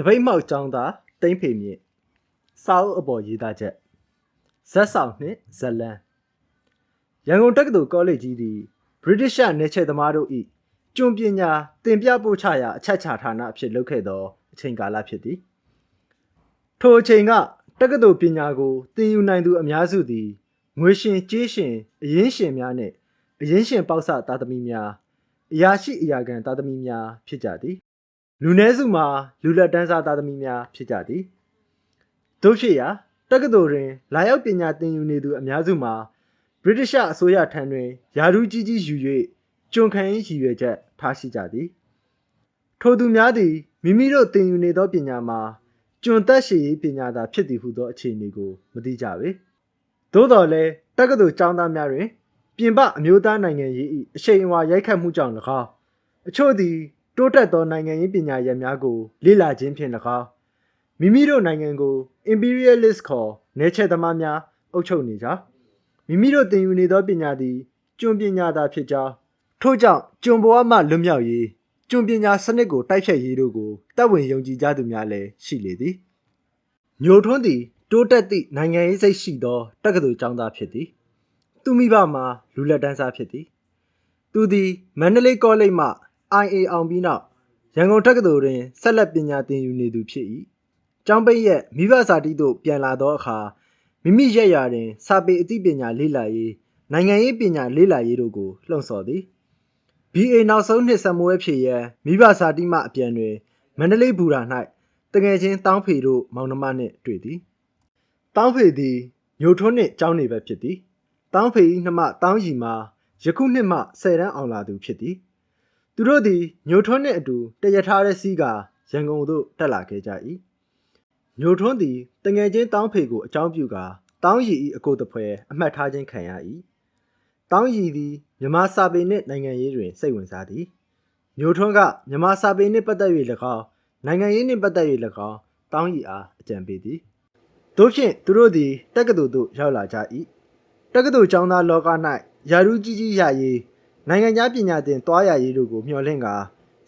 တပိတ်မောက်ចောင်းသားတိမ့်ဖေမြင့်စာအုပ်အပေါ်ရေးသားချက်ဇက်ဆောင်နှင့်ဇက်လန်ရန်ကုန်တက္ကသိုလ်ကောလိပ်ကြီးသည်ဗြိတိရှနယ်ချဲသမားတို့၏ကျွန်ပညာတင်ပြပို့ချရာအချက်ချဌာနအဖြစ်လုပ်ခဲ့သောအချိန်ကာလဖြစ်သည်ထိုအချိန်ကတက္ကသိုလ်ပညာကိုသင်ယူနိုင်သူအများစုသည်ငွေရှင်ကြေးရှင်အရင်းရှင်များနှင့်အရင်းရှင်ပေါက်ဆသားသမီးများအရာရှိအရာခံသားသမီးများဖြစ်ကြသည် လူနည်းစုမှာလူလက်တန်းစားသားသမီးများဖြစ်ကြသည်တို့ဖြစ်ရာတက္ကသိုလ်တွင် လာရောက်ပညာသင်ယူနေသူအများစုမှာဗြိတိရှအစိုးရထံတွင်ယာရုကြီးကြီးယူ၍ကျွန်ခံရေးရည်ရွယ်ချက်ထားရှိကြသည်ထိုသူများသည်မိမိတို့သင်ယူနေသောပညာမှာကျွန်သက်ရှိရေးပညာသာဖြစ်သည်ဟုသောအခြေအနေကိုမသိကြပေသို့တော်လည်းတက္ကသိုလ်ကျောင်းသားများတွင် ပြင်ပအမျိုးသားနိုင်ငံရေး၏အရှိန်အဝါရိုက်ခတ်မှုကြောင့်၎င်းအချို့သည် တိုးတက်သောနိုင်ငံရေးပညာရပ်များကို လေ့လာခြင်းဖြင့်၎င်းမိမိတို့နိုင်ငံကို imperialist ခေါ်နယ်ချဲ့သမားများအုပ်ချုပ်နေကြမိမိတို့သင်ယူနေသောပညာသည်ကျွန်ပညာသာဖြစ်ကြောင်းထို့ကြောင့်ကျွန်ဘဝမှလွတ်မြောက်ရေးကျွန်ပညာစနစ်ကိုတိုက်ဖြတ်ရေးတို့ကိုတပ်ဝင်ယုံကြည်ကြသူများလည်းရှိလေသည်ညိုထွန်းသည်တိုးတက်သည့်နိုင်ငံရေးစိတ်ရှိသောတက္ကသိုလ်ကျောင်းသားဖြစ်သည်သူမိဘမှာလူလက်တန်းစားဖြစ်သည်သူသည်မန္တလေးကောလိပ်မှ IA အောင်ပြီးနောက်ရန်ကုန်တက္ကသိုလ်တွင်ဆက်လက်ပညာသင်ယူနေသူဖြစ်၏ကျောင်းပိတ်ရက်မိဘဇာတိသို့ပြန်လာသောအခါမိမိရက်ရာတွင် စာပေအသိပညာလေ့လာရေးနိုင်ငံရေးပညာလေ့လာရေးတို့ကိုလှုံ့ဆော်သည် BA နောက်ဆုံးနှစ်ဆက်မွေးဖြစ်ရန်မိဘဇာတိမှအပြန်တွင်မန္တလေးဘူရာ၌တငယ်ချင်းတောင်းဖေတို့မောင်နှမနှင့်တွေ့သည်တောင်းဖေသည်ညိုထွန်းနှင့်ကျောင်းနေပဲဖြစ်သည်တောင်းဖေ၏နှမတောင်းရီမှာယခုနှစ်မှ10တန်းအောင်လာသူဖြစ်သည် သူတို့သည်ညိုထွန်းနှင့်အတူတရထားတဲ့စီးကရန်ကုန်သို့တက်လာခဲ့ကြ၏ညိုထွန်းသည်တငယ်ချင်းတောင်းဖေကိုအကြောင်းပြုကာတောင်းရီ၏အကိုတဖွဲအမှတ်ထားခြင်းခံရ၏တောင်းရီသည်မြမစာပေနှင့်နိုင်ငံရေးတွင်စိတ်ဝင်စားသည်ညိုထွန်းကမြမစာပေနှင့်ပတ်သက်၍၎င်းနိုင်ငံရေးနှင့်ပတ်သက်၍၎င်းတောင်းရီအားအကြံပေးသည်တို့ဖြင့်သူတို့သည်တက္ကသိုလ်သို့ရောက်လာကြ၏တက္ကသိုလ်ကျောင်းသားလောက၌ယာရုကြီးကြီးရရေး နိုင်ငံခြားပညာသင်သွားရရေးတို့ကိုမျှော်လင့်ကာ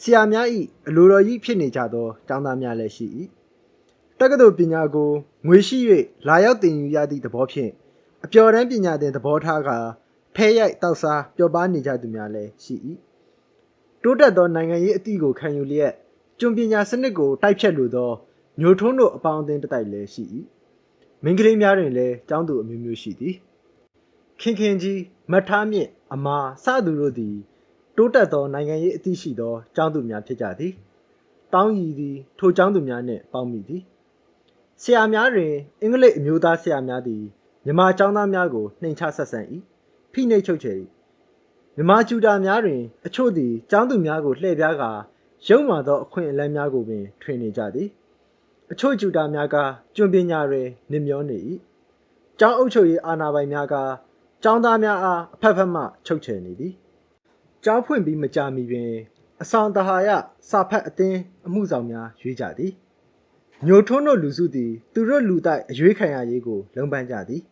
ဆရာများ၏အလိုတော်ကြီးဖြစ်နေကြသောကျောင်းသားများလည်းရှိ၏တက္ကသိုလ်ပညာကိုငွေရှိ၍လာရောက်သင်ယူရသည့်သဘောဖြင့်အပျော်တမ်းပညာသင်သဘောထားကာဖဲရိုက်တောက်စားပျော်ပါနေကြသူများလည်းရှိ၏တိုးတက်သောနိုင်ငံရေးအသည့်ကိုခံယူလျက်ကျွန်ပညာစနစ်ကိုတိုက်ဖြတ်လိုသောညိုထွန်းတို့အပေါင်းအသင်းတစ်တိုက်လည်းရှိ၏မိန်းကလေးများတွင်လည်းကျောင်းသူအမျိုးမျိုးရှိသည် ခင်ခင်ကြီးမတ်ထားမြင့်အမာစသူတို့သည်တိုးတက်သောနိုင်ငံရေးအသည့်ရှိသောကျောင်းသူများဖြစ်ကြသည်တောင်းရီသည်ထိုကျောင်းသူများနှင့်ပေါင်းမိသည်ဆရာများတွင်အင်္ဂလိပ်အမျိုးသားဆရာများသည်မြန်မာကျောင်းသားများကိုနှိမ်ချဆက်ဆံ၏ဖိနှိပ်ချုပ်ချယ်၏မြန်မာကျူတာများတွင် အချို့သည်ကျောင်းသူများကိုလှည့်ပြားကာရုံမာသောအခွင့်အလမ်းများကိုပင်ထွင်နေကြသည်အချို့ကျူတာများကကျွန်ပညာတွင်နစ်မျောနေ၏ကျောင်းအုပ်ချုပ်ရေးအာဏာပိုင်များက ကျောင်းသားများအားအဖက်ဖက်မှချုပ်ချယ်နေသည်ကျောင်းဖွင့်ပြီးမကြာမီပင် အဆောင်တဟာရစာဖတ်အသင်းအမှုဆောင်များရွေးကြသည်ညိုထွန်းတို့လူစုသည် သူတို့လူတိုက်အရွေးခံရရေးကိုလုံပန်းကြသည်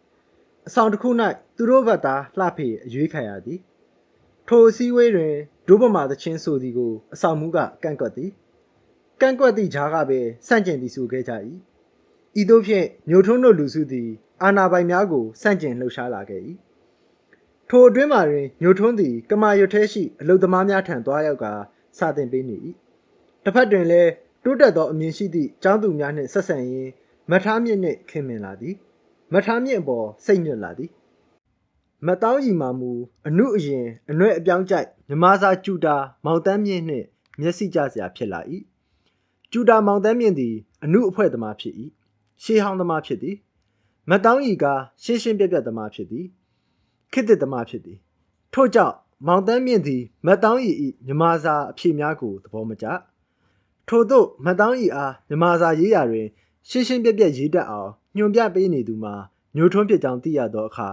အဆောင်တစ်ခု၌သူတို့ဘက်သားလှဖေအရွေးခံရသည်ထိုအစည်းအဝေးတွင်ဒုဗမာသချင်းဆိုသည်ကိုအဆောင်မှုကကန့်ကွက်သည်ကန့်ကွက်သည့်ဂျားကပင်ဆန့်ကျင်သည်ဆိုခဲ့ကြ၏ဤသို့ဖြင့်မြို့ထုံးတို့လူစုသည် အာဏာပိုင်များကိုဆန့်ကျင်လှုပ်ရှားလာခဲ့၏ ထိုအတွင်းမှာတွင်ညိုထွန်းသည် ကမာရွတ်ထဲရှိအလုသမားများထံသွားရောက်ကစာသင်ပေးနေ၏တစ်ဖက်တွင်လည်းတိုးတက်သောအမြင်ရှိသည့်ကျောင်းသူများနှင့်ဆက်ဆံရင်းမထားမြင့်နှင့်ခင်မင်လာသည်မထားမြင့်အပေါ်စိတ်ညွတ်လာသည်မတောင်းရီမာမူအနုအရင်အနှဲ့အပြောင်းကြိုက်မြမစာကျူတာမောင်တန်းမြင့်နှင့်မျက်စိကျစရာဖြစ်လာ၏ကျူတာမောင်တန်းမြင့်သည်အနုအဖွဲ့သမားဖြစ်၏ရှေးဟောင်းသမားဖြစ်သည်မတောင်းရီကရှင်းရှင်းပြပြသမားဖြစ်သည် ခေတ်သစ်သမားဖြစ်သည်ထို့ကြောင့်မောင်တန်းမြင့်သည်မတောင်းရီ၏မြမစာအဖြစ်များကိုသဘောမကျထို့သို့မတောင်းရီအားမြမစာရေးရာတွင် ရှင်းရှင်းပြပြရေးတတ်အောင်ညွှန်ပြပေးနေသူမှာညိုထွန်းဖြစ်ကြောင်းသိရသောအခါ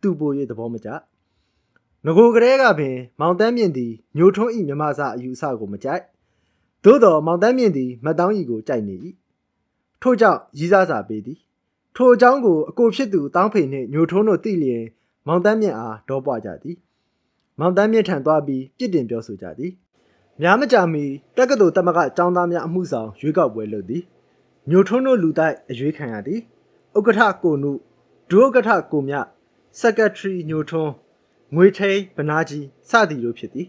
သူ့ပို၍သဘောမကျငကိုကလေးကပင်မောင်တန်းမြင့်သည်ညိုထွန်း၏မြမစာအယူအဆကိုမကြိုက်သို့တော်မောင်တန်းမြင့်သည်မတောင်းရီကိုကြိုက်နေ၏ထို့ကြောင့်ရီးစားစာပေးသည်ထိုအကြောင်းကိုအကိုဖြစ်သူတောင်းဖေနှင့်ညိုထွန်းတို့သိလျင် မောင်တန်းမြင့်အားဒေါပွားကြသည်မောင်တန်းမြင့်ထံသွားပြီးပြစ်တင်ပြောဆိုကြသည်များမကြာမီတက္ကသိုလ်တမကကျောင်းသားများအမှုဆောင်ရွေးကောက်ပွဲလုပ်သည်မြို့ထွန်းတို့လူတိုက်အရွေးခံရသည်ဥက္ကဋ္ဌကိုနုဒုဥက္ကဋ္ဌကိုမြစက္ကထရီညိုထွန်းငွေထိန်ဗနာကြီးစသည်တို့ဖြစ်သည်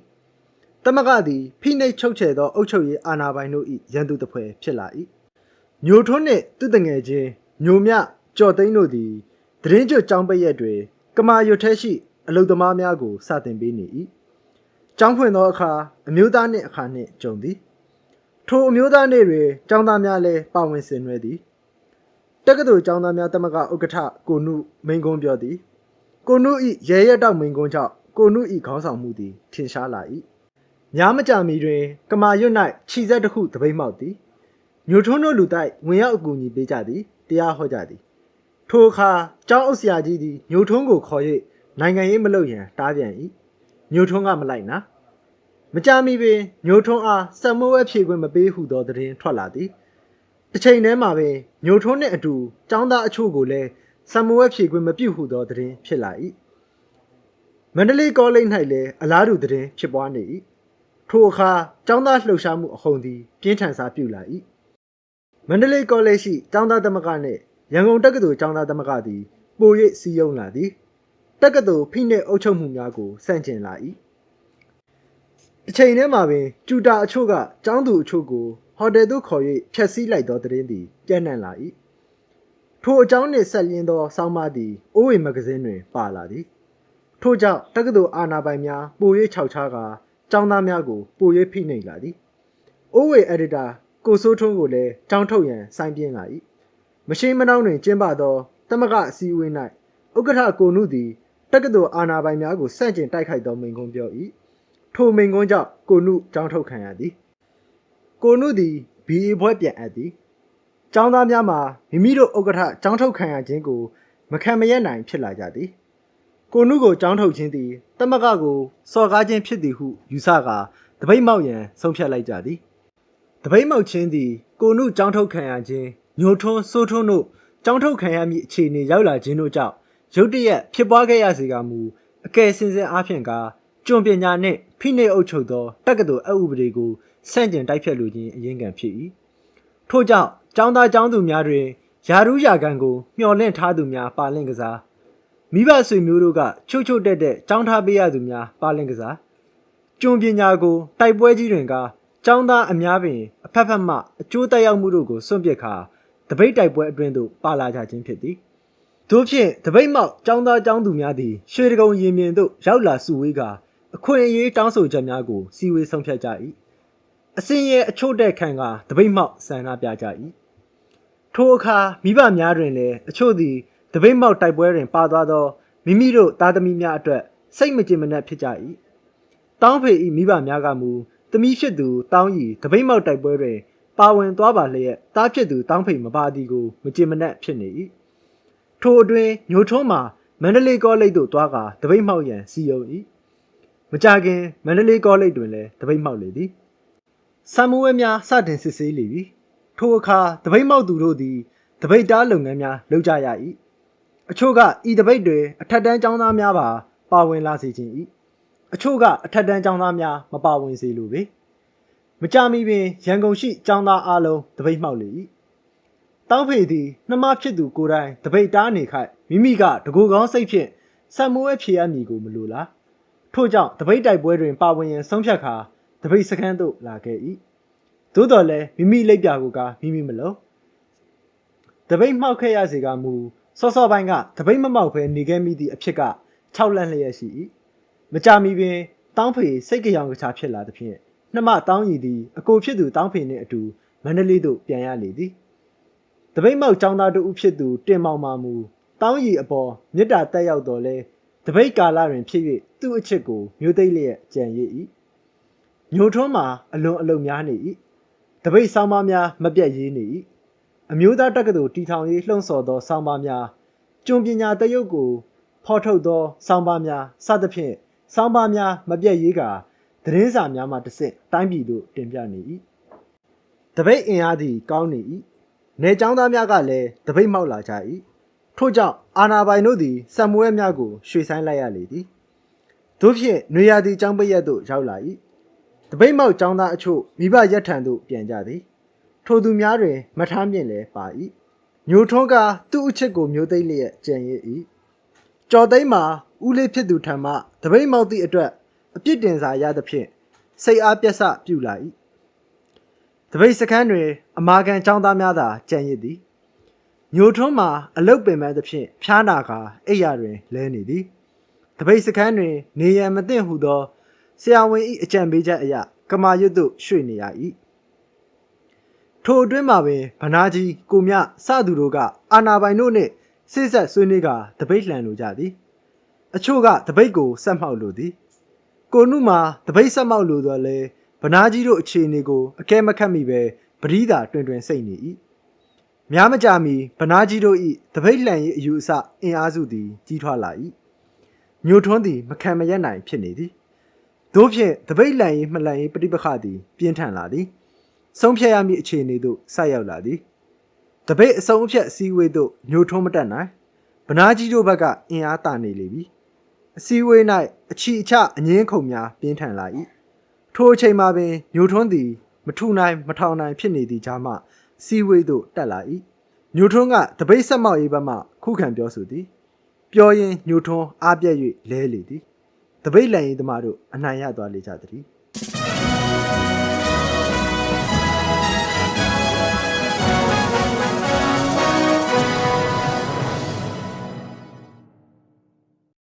တမကသည်ဖိနှိပ်ချုပ်ချယ်သောအုပ်ချုပ်ရေးအာဏာပိုင်တို့၏ရန်သူတစ်ဖွဲ့ဖြစ်လာ၏ညိုထွန်းနှင့်သူတငယ်ချင်းညိုမြကြော်သိန်းတို့သည်တရင်ကျွတ်ကျောင်းပိတ်ရက်တွင် ကမာရွတ်ထဲရှိအလုသမားများကိုစတင်ပေးနေ၏ကျောင်းဖွင့်သောအခါအမျိုးသားနှင့်အခါနှင့်ကြုံသည်ထိုအမျိုးသားနှင့်တွင်ကျောင်းသားများလည်းပါဝင်ဆင်နွှဲသည်တက္ကသိုလ်ကျောင်းသားများတမကဥက္ကဋ္ဌကိုနုမိန်ကုန်းပြောသည်ကိုနုဤရဲရဲတောက်မိန်ကုန်းကြောင့်ကိုနုဤခေါင်းဆောင်မှုသည်ထင်ရှားလာ၏များမကြာမီတွင် ကမာရွတ်၌ခြိဆက်တစ်ခုတပိတ်မောက်သည်မြို့ထွန်းတို့လူတိုက်ဝင်ရောက်အကူအညီပေးကြသည်တရားဟောကြသည် ထိုအခါကျောင်းအုပ်ဆရာကြီးသည်မြို့ထုံးကိုခေါ်၍နိုင်ငံရေးမလုပ်ရန်တားပြန်၏မြို့ထုံးကမလိုက်နာမကြမီပင်မြို့ထုံးအားစက်မိုးဝဲဖြေခွင့်မပေးဟုသောသတင်းထွက်လာသည်တစ်ချိန်တည်းမှာပင်မြို့ထုံးနှင့်အတူကျောင်းသားအချို့ကိုလည်းစက်မိုးဝဲဖြေခွင့်မပြုဟုသောသတင်းဖြစ်လာ၏မန္တလေးကောလိပ်၌လည်းအလားတူသတင်းဖြစ်ပွားနေ၏ထိုအခါကျောင်းသားလှုပ်ရှားမှုအဟုန်သည်ပြင်းထန်စွာပြုလာ၏မန္တလေးကောလိပ်ရှိကျောင်းသားသမဂ္ဂနှင့် ရန်ကုန်တက္ကသိုလ်ចောင်းသားသမဂ္ဂသည်ပို၍စည်းရုံးလာသည်တက္ကသိုလ်ဖိနှင့်အုပ်ချုပ်မှုများကိုစန့်ကျင်လာ၏တစ်ချိန်တည်းမှာပင်ကျူတာအချို့ကចောင်းသူအချို့ကိုဟိုတယ်သို့ခေါ်၍ဖျက်ဆီးလိုက်သောသတင်းသည်ပြန့်နှံ့လာ၏ထိုအကြောင်းနှင့်ဆက်လျင်းသောဆောင်းပါးသည်အိုးဝေမဂဇင်းတွင်ပါလာသည်ထို့ကြောင့်တက္ကသိုလ်အာဏာပိုင်များပို၍ခြောက်ခြားကာကျောင်းသားများကိုပို၍ဖိနှိပ်လာသည်အိုးဝေအက်ဒီတာကိုစိုးထွန်းကိုလည်းကြောင်းထုတ်ရန်စိုင်းပြင်းလာ၏ မရှိမနှောင်းတွင်ကျင်းပသောသမဂအစည်းအဝေး၌ဥက္ကဋ္ဌကိုနုသည်တက္ကသိုလ်အာဏာပိုင်များကိုဆန့်ကျင်တိုက်ခိုက်သောမိန့်ခွန်းပြော၏ထိုမိန့်ခွန်းကြောင့်ကိုနုကြောင်းထုတ်ခံရသည်ကိုနုသည်ဘီအဘွဲ့ပြန်အပ်သည်ကျောင်းသားများမှာမိမိတို့ဥက္ကဋ္ဌကျောင်းထုတ်ခံရခြင်းကိုမခံမရနိုင်ဖြစ်လာကြသည်ကိုနုကိုကျောင်းထုတ်ခြင်းသည်တမကကိုစော်ကားခြင်းဖြစ်သည်ဟုယူဆကာတပိတ်မောက်ရန်ဆုံးဖြတ်လိုက်ကြသည်တပိတ်မောက်ခြင်းသည်ကိုနုကျောင်းထုတ်ခံရခြင်း ညိုထွန်းစိုးထွန်းတို့ចောင်းထုတ်ခံရမည့်အခြေအနေရောက်လာခြင်းတို့ကြောင့်ရုတ်တရက်ဖြစ်ပွားခဲ့ရစေကမူအကယ်စင်စင်အားဖြင့်ကကျွန်ပညာနှင့်ဖိနှိပ်အုပ်ချုပ်သောတက္ကသိုလ်အဥပဒေကိုဆန့်ကျင်တိုက်ဖြတ်လိုခြင်းအရင်းခံဖြစ်၏ထို့ကြောင့်ចောင်းသားចောင်းသူများတွင်ယာရုယာကန်ကိုမျှော်လင့်ထားသူများပါလင့်ကစားမိဘဆွေမျိုးတို့ကချို့ချို့တက်တက်ចောင်းထားပေးရသူများပါလင့်ကစားကျွန်ပညာကိုတိုက်ပွဲကြီးတွင်ကចောင်းသားအများပင်အဖက်ဖက်မှအကျိုးတက်ရောက်မှုတို့ကိုစွန့်ပစ်ခါ တပိတ်တိုက်ပွဲအတွင်းသို့ပါလာကြခြင်းဖြစ်သည်တို့ဖြင့်တပိတ်မောက်ចောင်းသားចောင်းသူများသည်ရွှေတကုံရင်မြင်သို့ရောက်လာစုဝေးကာအခွင့်အရေးတောင်းဆိုချက်များကိုစီဝေးဆုံးဖြတ်ကြ၏အစင်းရဲ့အချို့တဲ့ခံကတပိတ်မောက်ဆန္ဒပြကြ၏ထိုအခါမိဘများတွင်လည်းအချို့သည်တပိတ်မောက်တိုက်ပွဲတွင်ပါသွားသောမိမိတို့သားသမီးများအတွက်စိတ်မကြင်မနှက်ဖြစ်ကြ၏တောင်းဖေ၏မိဘများကမူသမီးဖြစ်သူတောင်းရီတပိတ်မောက်တိုက်ပွဲတွင် ပါဝင်သွားပါလျက်တားဖြစ်သူတောင်းဖေမပါသည်ကိုမကြင်မနှက်ဖြစ်နေ၏ထိုအတွင်းညိုထုံးမှာမန္တလေးကောလိပ်သို့သွားကာတပိတ်မောက်ရန်စီယုံ၏မကြခင်မန္တလေးကောလိပ်တွင်လည်းတပိတ်မောက်လေသည်ဆမ်မူဝဲများစတင်စစ်ဆေးလေပြီထိုအခါတပိတ်မောက်သူတို့သည်တပိတ်တားလုပ်ငန်းများလုပ်ကြရ၏အချို့ကဤတပိတ်တွင်အထက်တန်းကျောင်းသားများပါ ပါဝင်လာစေခြင်း၏အချို့ကအထက်တန်းကျောင်းသားများမပါဝင်စေလိုပေ မကြမီပင်ရန်ကုန်ရှိကျောင်းသားအလုံးတပိတ်မှောက်လေ၏တောင်းဖေသည်နှမဖြစ်သူကိုယ်တိုင်တပိတ်တားနေခိုက်မိမိကတကူကောင်းစိတ်ဖြင့်ဆမ်မွေးဖြေရမည်ကိုမလိုလားထို့ကြောင့်တပိတ်တိုက်ပွဲတွင်ပါဝင်ရန်ဆုံးဖြတ်ခါတပိတ်စခန်းသို့လာခဲ့၏သို့တော်လည်းမိမိလက်ပြကိုကမိမိမလုံးတပိတ်မှောက်ခဲ့ရစေကမူစောစောပိုင်းကတပိတ်မမောက်ဖဲနေခဲ့မိသည့်အဖြစ်က6လန့်လျက်ရှိ၏မကြမီပင်တောင်းဖေစိတ်ကြောင်ကစားဖြစ်လာသဖြင့် နှမတောင်းရည်သည်အကိုဖြစ်သူတောင်းဖေနှင့်အတူမန္တလေးသို့ပြန်ရလေသည်တပိတ်မောက်ចောင်းသားတို့ဖြစ်သူတင်မောင်မာမူတောင်းရည်အပေါ်မြစ်တာတက်ရောက်တော်လဲတပိတ်ကာလတွင်ဖြစ်၍သူ့အချစ်ကိုမျိုးသိမ့်လျက်ကြံရည်၏မျိုးထွန်းမှာအလွန်အလုံများနေ၏တပိတ်ဆောင်းပါးများမပြတ်ရေးနေ၏အမျိုးသားတက္ကသိုလ်တီထောင်ရေးလှုံ့ဆော်သောဆောင်းပါးများကျွန်ပညာတရုတ်ကိုဖော်ထုတ်သောဆောင်းပါးများစသဖြင့်ဆောင်းပါးများမပြတ်ရေးကာ သတင်းစာများမှတစ်ဆင့်တိုင်းပြည်သို့တင်ပြနေ၏တပိတ်အင်အားသည်ကောင်းနေ၏နေចောင်းသားများကလည်းတပိတ်မောက်လာကြ၏ထို့ကြောင့်အာနာပိုင်တို့သည်စံမွဲများကိုရွှေဆိုင်လိုက်ရလေသည်တို့ဖြင့်နွေရာသီကျောင်းပိတ်ရက်သို့ရောက်လာ၏တပိတ်မောက်ចောင်းသားအချို့မိဘရက်ထံသို့ပြန်ကြသည် ထိုသူများတွင် မထမ်းမြင့်လည်းပါ၏ညိုထွန်းကသူ့အချစ်ကိုမျိုးသိမ့်လျက်ကြံရစ်၏ကြော်သိမ့်မှာဦးလေးဖြစ်သူထံမှတပိတ်မောက်သည့်အတွက် အပြစ်တင်စာရသဖြင့်စိတ်အားပြက်စပြုလာ၏တပိတ်စခန်းတွင် အမာခံចောင်းသားများသာကြံရစ်သည်ညိုထွန်းမှာအလုတ်ပင်ပန်းသဖြင့်ဖျားနာကာအိပ်ရာတွင်လဲနေသည်တပိတ်စခန်းတွင် နေရန်မသင့်ဟုသောဆရာဝန်၏အကြံပေးချက်အရကမာရွတ်သို့ရွှေ့နေရ၏ထိုအတွင်းမှာပင်ဗနာကြီးကိုမြစသူတို့ကအာနာပိုင်တို့နှင့်စိတ်ဆက်ဆွေးနွေးကတပိတ်လှန်လိုကြသည် အချို့ကတပိတ်ကိုဆက်မှောက်လိုသည် ကိုနုမှာတပိတ်ဆက်မှောက်လိုသောလဲဗနာကြီးတို့အခြေအနေကိုအကဲမခတ်မိပဲပရိသာတွင်တွင်စိတ်နေ၏များမကြမီဗနာကြီးတို့၏တပိတ်လှန်၏အယူအဆအင်အားစုသည်ကြီးထွားလာ၏ညိုထွန်းသည်မခံမရက်နိုင်ဖြစ်နေသည်တို့ဖြင့်တပိတ်လှန်၏မှလန်၏ပဋိပက္ခသည် ပြင်းထန်လာသည်ဆုံးဖြတ်ရမည့်အခြေအနေသို့ဆိုက်ရောက်လာသည်တပိတ်အစုံအဖြတ်အစည်းအဝေးသို့ညိုထွန်းမတက်နိုင်ဗနာကြီးတို့ဘက်ကအင်အားတာနေလေပြီ အစည်းအဝေး၌အချီအချအငင်းခုန်များပြင်းထန်လာ၏ထိုအချိန်မှာပင်ညိုထွန်းသည်မထူနိုင်မထောင်နိုင်ဖြစ်နေသည့်ကြားမှစီဝေးသို့တက်လာ၏ညိုထွန်းကတပိတ်ဆက်မောက်ရေးဘက်မှခုခံပြောဆိုသည်ပြောရင်ညိုထွန်းအားပြက်၍လဲလေသည်တပိတ်လန်ရေးသမားတို့အနိုင်ရသွားလေကြသည်